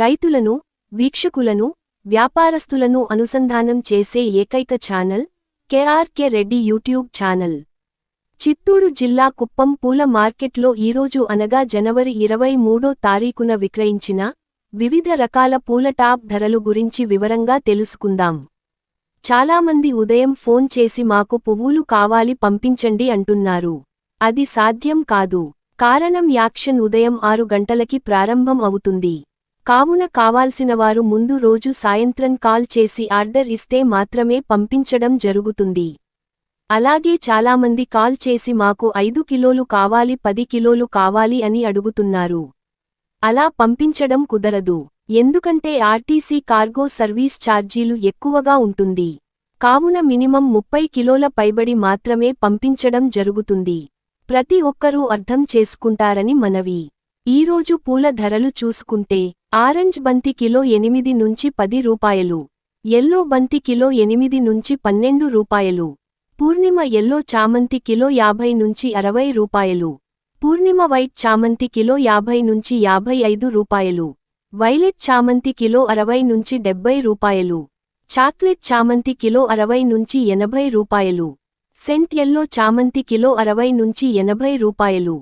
రైతులను వీక్షకులను వ్యాపారస్తులను అనుసంధానం చేసే ఏకైక channel KRK Reddy YouTube channel. Chittoor జిల్లా కుప్పం పూల మార్కెట్లో ఈరోజు అనగా జనవరి ఇరవై మూడో తారీఖున విక్రయించిన వివిధ రకాల పూల టాప్ ధరలు గురించి వివరంగా తెలుసుకుందాం. చాలామంది ఉదయం ఫోన్ చేసి మాకు పువ్వులు కావాలి పంపించండి అంటున్నారు. అది సాధ్యం కాదు. కారణం యాక్షన్ ఉదయం ఆరు గంటలకి ప్రారంభం అవుతుంది. కావున కావాల్సినవారు ముందు రోజు సాయంత్రం కాల్ చేసి ఆర్డర్ ఇస్తే మాత్రమే పంపించడం జరుగుతుంది. అలాగే చాలామంది కాల్ చేసి మాకు ఐదు కిలోలు కావాలి పది కిలోలు కావాలి అని అడుగుతున్నారు. అలా పంపించడం కుదరదు. ఎందుకంటే ఆర్టీసీ కార్గో సర్వీస్ ఛార్జీలు ఎక్కువగా ఉంటుంది. కావున మినిమం ముప్పై కిలోల పైబడి మాత్రమే పంపించడం జరుగుతుంది. ప్రతి ఒక్కరూ అర్థం చేసుకుంటారని మనవి. ఈరోజు పూల ధరలు చూసుకుంటే ఆరెంజ్ బంతి కిలో ఎనిమిది నుంచి పది రూపాయలు ఎల్లో బంతి కిలో ఎనిమిది నుంచి పన్నెండు రూపాయలు పూర్ణిమ ఎల్లో చామంతి కిలో యాభై నుంచి అరవై రూపాయలు పూర్ణిమ వైట్ చామంతి కిలో యాభై నుంచి యాభై ఐదు రూపాయలు వైలెట్ చామంతి కిలో అరవై నుంచి డెబ్బై రూపాయలు చాక్లెట్ చామంతి కిలో అరవై నుంచి ఎనభై రూపాయలు సెంట్ ఎల్లో చామంతి కిలో అరవై నుంచి ఎనభై రూపాయలు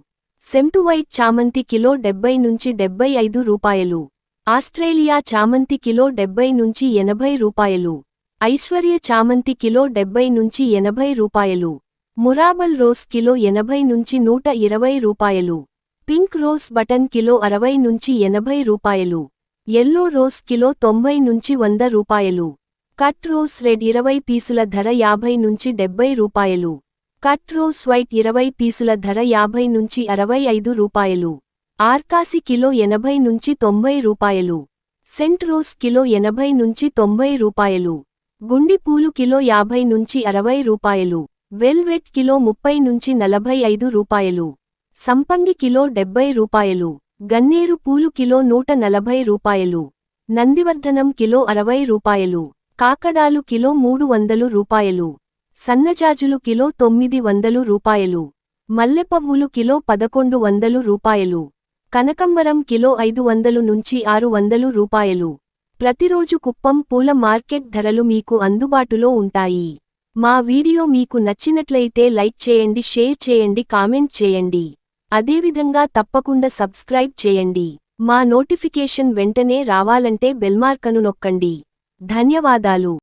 సెమ్టు వైట్ చామంతి కిలో డెబ్బై నుంచి డెబ్బై ఐదు రూపాయలు. ఆస్ట్రేలియా చామంతి కిలో డెబ్బై నుంచి ఎనభై రూపాయలు. ఐశ్వర్య చామంతి కిలో డెబ్బై నుంచి ఎనభై రూపాయలు. మురాబల్ రోస్ కిలో ఎనభై నుంచి నూట ఇరవై రూపాయలు. పింక్ రోస్ బటన్ కిలో అరవై నుంచి ఎనభై రూపాయలు. ఎల్లో రోస్ కిలో తొంభై నుంచి వంద రూపాయలు. కట్ రోస్ రెడ్ ఇరవై పీసుల ధర యాభై నుంచి డెబ్బై రూపాయలు. కట్ రోస్ వైట్ ఇరవై పీసుల ధర యాభై నుంచి అరవై ఐదు రూపాయలు. ఆర్కాసి కిలో ఎనభై నుంచి తొంభై రూపాయలు. సెంట్ రోస్ కిలో ఎనభై నుంచి తొంభై రూపాయలు. గుండి పూలు కిలో యాభై నుంచి అరవై రూపాయలు. వెల్వెట్ కిలో ముప్పై నుంచి నలభై ఐదు రూపాయలు. సంపంగి కిలో డెబ్బై రూపాయలు. గన్నేరు పూలు కిలో నూట నలభై రూపాయలు. నందివర్ధనం కిలో అరవై రూపాయలు. కాకడాలు కిలో మూడు వందలు రూపాయలు. సన్నజాజులు కిలో తొమ్మిది వందలు రూపాయలు. మల్లెపవ్వులు కిలో పదకొండు వందలు రూపాయలు. కనకంబరం కిలో ఐదు వందలు నుంచి ఆరు వందలు రూపాయలు. ప్రతిరోజు కుప్పం పూల మార్కెట్ ధరలు మీకు అందుబాటులో ఉంటాయి. మా వీడియో మీకు నచ్చినట్లయితే లైక్ చేయండి షేర్ చేయండి కామెంట్ చేయండి. అదేవిధంగా తప్పకుండా సబ్స్క్రైబ్ చేయండి. మా నోటిఫికేషన్ వెంటనే రావాలంటే బెల్మార్కను నొక్కండి. ధన్యవాదాలు.